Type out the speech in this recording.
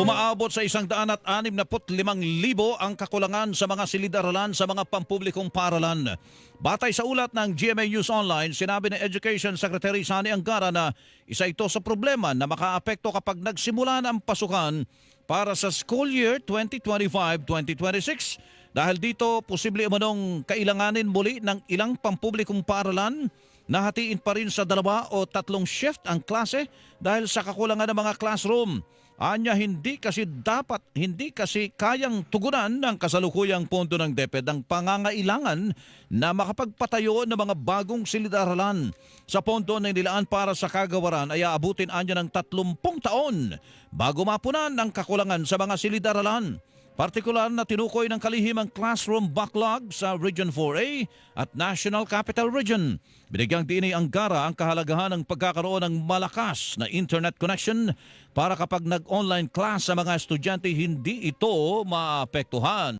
Umaabot sa isang daan at anim na limang libo ang kakulangan sa mga silid-aralan sa mga pampublikong paralan. Batay sa ulat ng GMA News Online, sinabi ng Education Secretary Sani Angara na isa ito sa problema na makaapekto kapag nagsimula na ang pasukan para sa school year 2025-2026. Dahil dito, posible umanong kailanganin muli ng ilang pampublikong paralan Nahatiin pa rin sa dalawa o tatlong shift ang klase dahil sa kakulangan ng mga classroom. Anya hindi kasi dapat, hindi kasi kayang tugunan ng kasalukuyang pondo ng DepEd ang pangangailangan na makapagpatayo ng mga bagong silid-aralan. Sa pondo na nilaan para sa kagawaran ay aabutin anya ng 30 taon bago mapunan ang kakulangan sa mga silid-aralan. Partikular na tinukoy ng kalihim ang classroom backlog sa Region 4A at National Capital Region. Binigyang diinay ang gara ang kahalagahan ng pagkakaroon ng malakas na internet connection para kapag nag-online class sa mga estudyante hindi ito maapektuhan.